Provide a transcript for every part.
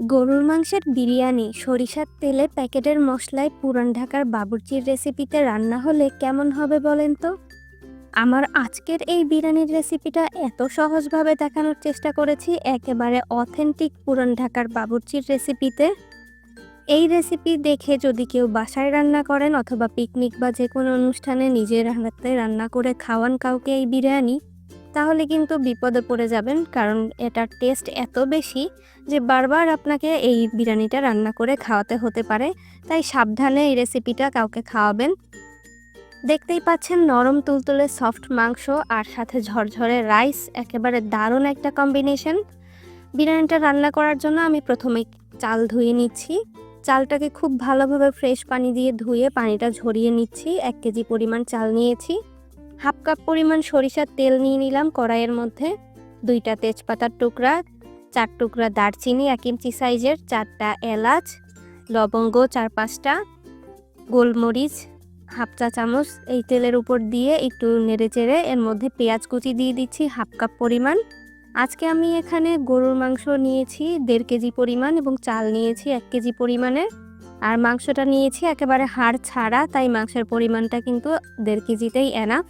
গরুর মাংসের বিরিয়ানি, সরিষার তেলে প্যাকেটের মশলায় পুরান ঢাকার বাবুর্চির রেসিপিতে রান্না হলে কেমন হবে বলেন তো? আমার আজকের এই বিরিয়ানির রেসিপিটা এত সহজভাবে দেখানোর চেষ্টা করেছি একেবারে অথেন্টিক পুরান ঢাকার বাবুর্চির রেসিপিতে। এই রেসিপি দেখে যদি কেউ বাসায় রান্না করেন অথবা পিকনিক বা যে কোনো অনুষ্ঠানে নিজের হাতে রান্না করে খাওয়ান কাউকে এই বিরিয়ানি তাহলে কিন্তু বিপদে পড়ে যাবেন। কারণ এটার টেস্ট এত বেশি যে বারবার আপনাকে এই বিরিয়ানিটা রান্না করে খাওয়াতে হতে পারে। তাই সাবধানে এই রেসিপিটা কাউকে খাওয়াবেন। দেখতেই পাচ্ছেন নরম তুলতুলে সফট মাংস আর সাথে ঝরঝরে রাইস একেবারে দারুণ একটা কম্বিনেশন বিরিয়ানিটা রান্না করার জন্য আমি প্রথমে চাল ধুয়ে নিচ্ছি। চালটাকে খুব ভালোভাবে ফ্রেশ পানি দিয়ে ধুয়ে পানিটা ঝরিয়ে নিচ্ছি। এক কেজি পরিমাণ চাল নিয়েছি। হাফ কাপ পরিমাণ সরিষার তেল নিয়ে নিলাম কড়াইয়ের মধ্যে। দুইটা তেজপাতার টুকরা, চার টুকরা দারচিনি, এক ইঞ্চি সাইজের চারটা এলাচ, লবঙ্গ, চার পাঁচটা গোলমরিচ, হাফ চা চামচ এই তেলের উপর দিয়ে একটু নেড়ে চেড়ে এর মধ্যে পেঁয়াজ কুচি দিয়ে দিচ্ছি হাফ কাপ পরিমাণ। আজকে আমি এখানে গরুর মাংস নিয়েছি, দেড় কেজি পরিমাণ এবং চাল নিয়েছি এক কেজি পরিমাণের আর মাংসটা নিয়েছি একেবারে হাড় ছাড়া, তাই মাংসের পরিমাণটা কিন্তু দেড় কেজিতেই এনাফ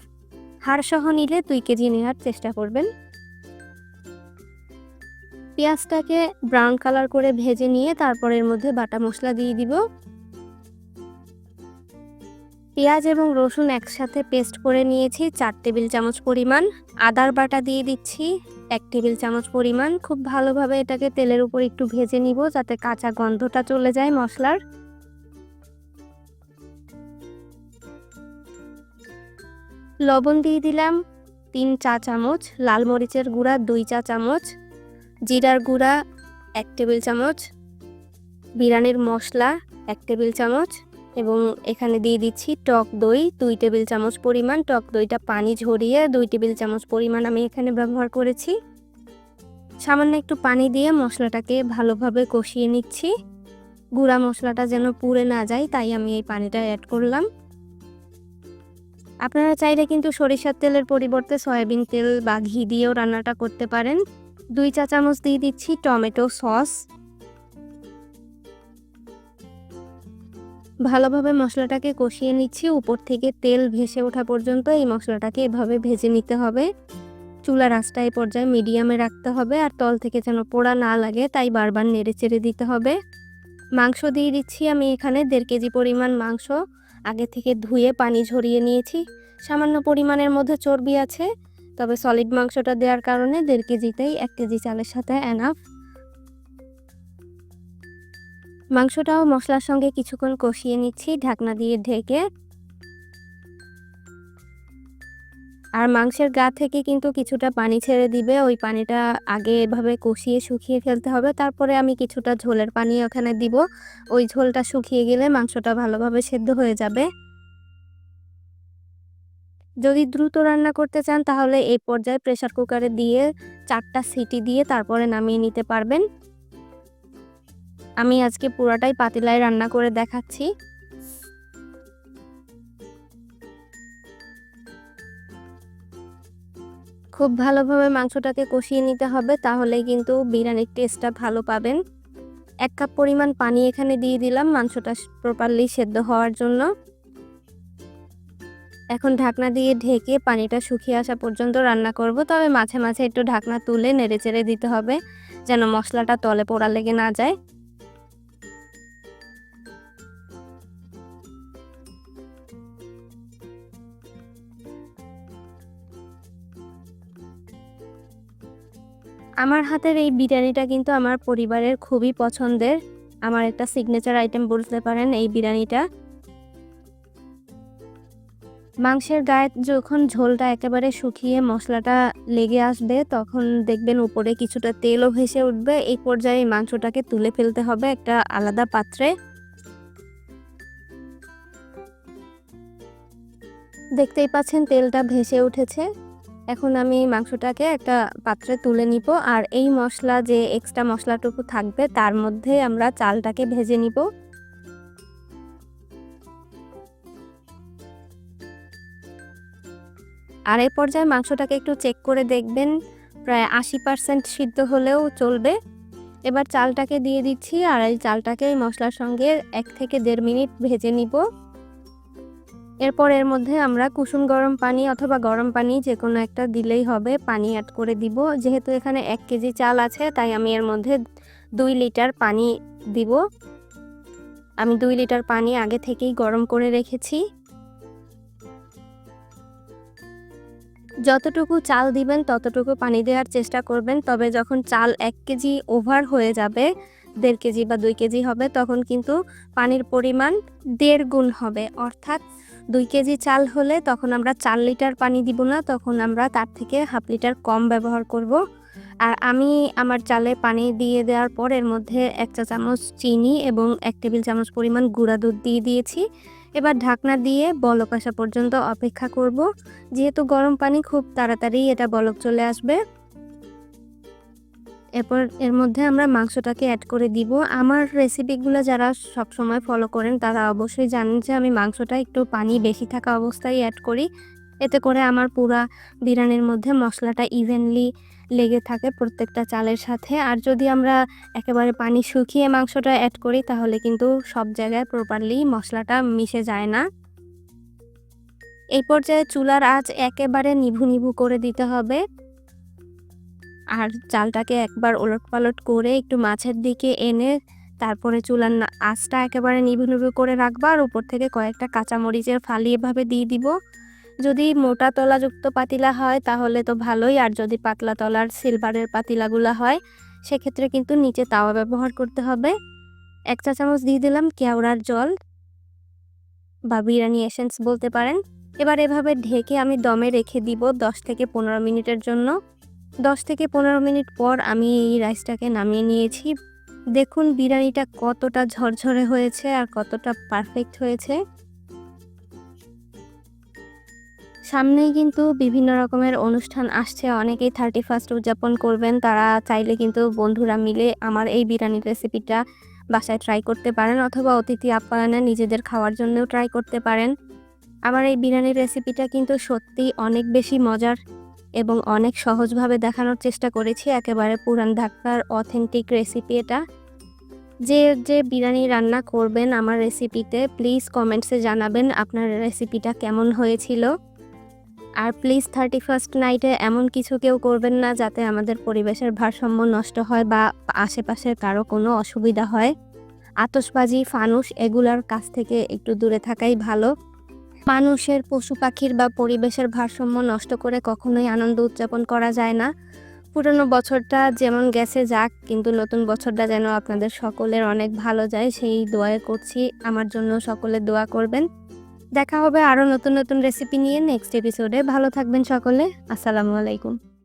হাড় সহ নিলে দুই কেজি নেওয়ার চেষ্টা করবেন। পেঁয়াজটাকে ব্রাউন কালার করে ভেজে নিয়ে তারপর এর মধ্যে বাটা মশলা দিয়ে দিব। পেঁয়াজ এবং রসুন একসাথে পেস্ট করে নিয়েছি চার টেবিল চামচ পরিমাণ। আদার বাটা দিয়ে দিচ্ছি এক টেবিল চামচ পরিমাণ। খুব ভালোভাবে এটাকে তেলের উপর একটু ভেজে নিব যাতে কাঁচা গন্ধটা চলে যায় মশলার। লবণ দিয়ে দিলাম তিন চা চামচ, লাল মরিচের গুঁড়া দুই চা চামচ, জিরার গুঁড়া এক টেবিল চামচ, বিরিয়ানির মশলা এক টেবিল চামচ এবং এখানে দিয়ে দিচ্ছি টক দই দুই টেবিল চামচ পরিমাণ। টক দইটা পানি ঝরিয়ে দুই টেবিল চামচ পরিমাণ আমি এখানে ব্যবহার করেছি। সামান্য একটু পানি দিয়ে মশলাটাকে ভালোভাবে কষিয়ে নিচ্ছি। গুঁড়া মশলাটা যেন পুড়ে না যায়, তাই আমি এই পানিটা অ্যাড করলাম। আপনারা চাইলে কিন্তু সরিষার তেলের পরিবর্তে সয়াবিন তেল বা ঘি দিয়েও রান্নাটা করতে পারেন। দুই চা চামচ দিয়ে দিচ্ছি টমেটো সস। ভালোভাবে মশলাটাকে কষিয়ে নিচ্ছি। উপর থেকে তেল ভেসে ওঠা পর্যন্ত এই মশলাটাকে এভাবে ভেজে নিতে হবে। চুলা এই পর্যায়ে মিডিয়ামে রাখতে হবে আর তল থেকে যেন পোড়া না লাগে তাই বারবার নেড়ে চেড়ে দিতে হবে। মাংস দিয়ে দিচ্ছি আমি এখানে দেড় কেজি পরিমাণ মাংস। আগে থেকে ধুয়ে পানি ঝরিয়ে নিয়েছি। সামান্য পরিমাণের মধ্যে চর্বি আছে, তবে সলিড মাংসটা দেওয়ার কারণে দেড় কেজিতেই এক কেজি চালের সাথে অ্যানাফ মাংসটাও মশলার সঙ্গে কিছুক্ষণ কষিয়ে নিচ্ছি, ঢাকনা দিয়ে ঢেকে আর মাংসের গা থেকে কিন্তু কিছুটা পানি ছেড়ে দিবে। ওই পানিটা আগে এভাবে কষিয়ে শুকিয়ে ফেলতে হবে। তারপরে আমি কিছুটা ঝোলের পানি ওখানে দিব। ওই ঝোলটা শুকিয়ে গেলে মাংসটা ভালোভাবে সেদ্ধ হয়ে যাবে। যদি দ্রুত রান্না করতে চান তাহলে এই পর্যায়ে প্রেসার কুকারে দিয়ে চারটা সিটি দিয়ে তারপরে নামিয়ে নিতে পারবেন। আমি আজকে পুরাটাই পাতিলায় রান্না করে দেখাচ্ছি। খুব ভালোভাবে মাংসটাকে কষিয়ে নিতে হবে, তাহলেই কিন্তু বিরিয়ানির টেস্টটা ভালো পাবেন। এক কাপ পরিমাণ পানি এখানে দিয়ে দিলাম মাংসটা প্রপারলি সেদ্ধ হওয়ার জন্য। এখন ঢাকনা দিয়ে ঢেকে পানিটা শুকিয়ে আসা পর্যন্ত রান্না করব, তবে মাঝে মাঝে একটু ঢাকনা তুলে নেড়ে চেড়ে দিতে হবে, যেন মশলাটা তলে পোড়া লেগে না যায়। আমার হাতের এই বিরিয়ানিটা কিন্তু আমার পরিবারের খুবই পছন্দের। আমার একটা সিগনেচার আইটেম বলতে পারেন এই বিরিয়ানিটা। মাংসের গায়ে যখন ঝোলটা একেবারে শুকিয়ে মশলাটা লেগে আসবে, তখন দেখবেন উপরে কিছুটা তেলও ভেসে উঠবে। এই পর্যায়ে মাংসটাকে তুলে ফেলতে হবে একটা আলাদা পাত্রে। দেখতেই পাচ্ছেন তেলটা ভেসে উঠেছে। এখন আমি মাংসটাকে একটা পাত্রে তুলে নিব আর এই মশলা যে এক্সট্রা মশলাটুকু থাকবে তার মধ্যে আমরা চালটাকে ভেজে নিব। আর এই পর্যায়ে মাংসটাকে একটু চেক করে দেখবেন, প্রায় আশি পার্সেন্ট সিদ্ধ হলেও চলবে। এবার চালটাকে দিয়ে দিচ্ছি আর এই চালটাকে মশলার সঙ্গে এক থেকে দেড় মিনিট ভেজে নিব। এরপর এর মধ্যে আমরা কুসুম গরম পানি অথবা গরম পানি যে কোনো একটা দিলেই হবে, পানি অ্যাড করে দিব। যেহেতু এখানে এক কেজি চাল আছে, তাই আমি এর মধ্যে দুই লিটার পানি দিব। আমি দুই লিটার পানি আগে থেকেই গরম করে রেখেছি। যতটুকু চাল দিবেন, ততটুকু পানি দেওয়ার চেষ্টা করবেন। তবে যখন চাল এক কেজি ওভার হয়ে যাবে, দেড় কেজি বা দুই কেজি হবে, তখন কিন্তু পানির পরিমাণ দেড় গুণ হবে। অর্থাৎ দুই কেজি চাল হলে তখন আমরা চার লিটার পানি দিব না, তখন আমরা তার থেকে হাফ লিটার কম ব্যবহার করব। আর আমি আমার চালে পানি দিয়ে দেওয়ার পর এর মধ্যে এক চা চামচ চিনি এবং এক টেবিল চামচ পরিমাণ গুঁড়া দুধ দিয়ে দিয়েছি। এবার ঢাকনা দিয়ে বলক আসা পর্যন্ত অপেক্ষা করব। যেহেতু গরম পানি খুব তাড়াতাড়ি এটা বলক চলে আসবে। এরপর এর মধ্যে আমরা মাংসটাকে অ্যাড করে দিব। আমার রেসিপিগুলো যারা সব সময় ফলো করেন, তারা অবশ্যই জানেন যে আমি মাংসটা একটু পানি বেশি থাকা অবস্থায় অ্যাড করি। এতে করে আমার পুরা বিরিয়ানির মধ্যে মশলাটা ইভেনলি লেগে থাকে প্রত্যেকটা চালের সাথে। আর যদি আমরা একেবারে পানি শুকিয়ে মাংসটা অ্যাড করি, তাহলে কিন্তু সব জায়গায় প্রপারলি মশলাটা মিশে যায় না। এই পর্যায়ে চুলার আঁচ একেবারে নিভু নিভু করে দিতে হবে। আর চালটাকে একবার ওলট পালট করে একটু মাছের দিকে এনে তারপরে চুলার আঁচটা একেবারে নিভু নিভু করে রাখবা আর উপর থেকে কয়েকটা কাঁচামরিচের ফালি এভাবে দিয়ে দিব। যদি মোটা তলাযুক্ত পাতিলা হয় তাহলে তো ভালোই, আর যদি পাতলা তলার সিলভারের পাতিলাগুলো হয়, সেক্ষেত্রে কিন্তু নিচে তাওয়া ব্যবহার করতে হবে। এক চা চামচ দিয়ে দিলাম কেওড়ার জল। বা বিরিয়ানি এসেন্স বলতে পারেন। এবার এভাবে ঢেকে আমি দমে রেখে দিব দশ থেকে পনেরো মিনিটের জন্য। দশ থেকে পনেরো মিনিট পর আমি এই রাইসটাকে নামিয়ে নিয়েছি। দেখুন বিরিয়ানিটা কতটা ঝরঝরে হয়েছে আর কতটা পারফেক্ট হয়েছে। সামনেই কিন্তু বিভিন্ন রকমের অনুষ্ঠান আসছে। অনেকেই থার্টি ফার্স্ট উদযাপন করবেন। তারা চাইলে কিন্তু বন্ধুরা মিলে আমার এই বিরিয়ানির রেসিপিটা বাসায় ট্রাই করতে পারেন অথবা অতিথি আপ্যায়নে নিজেদের খাওয়ার জন্যও ট্রাই করতে পারেন। আমার এই বিরিয়ানির রেসিপিটা কিন্তু সত্যি অনেক বেশি মজার। এবং অনেক সহজভাবে দেখানোর চেষ্টা করেছি। একেবারে পুরান ঢাকার অথেন্টিক রেসিপি এটা। যে যে বিরিয়ানি রান্না করবেন আমার রেসিপিতে প্লিজ কমেন্টসে জানাবেন আপনার রেসিপিটা কেমন হয়েছিল। আর প্লিজ থার্টি ফার্স্ট নাইটে এমন কিছু কেউ করবেন না যাতে আমাদের পরিবেশের ভারসাম্য নষ্ট হয় বা আশেপাশের কারও কোনো অসুবিধা হয়। আতসবাজি ফানুস এগুলার কাছ থেকে একটু দূরে থাকাই ভালো। মানুষের, পশু পাখির বা পরিবেশের ভারসাম্য নষ্ট করে কখনোই আনন্দ উদযাপন করা যায় না। পুরনো বছরটা যেমন গেছে যাক, কিন্তু নতুন বছরটা যেন আপনাদের সকলের অনেক ভালো যায়, সেই দোয়া করছি। আমার জন্য সকলে দোয়া করবেন। দেখা হবে আরও নতুন নতুন রেসিপি নিয়ে নেক্সট এপিসোডে ভালো থাকবেন সকলে। আসসালামু আলাইকুম।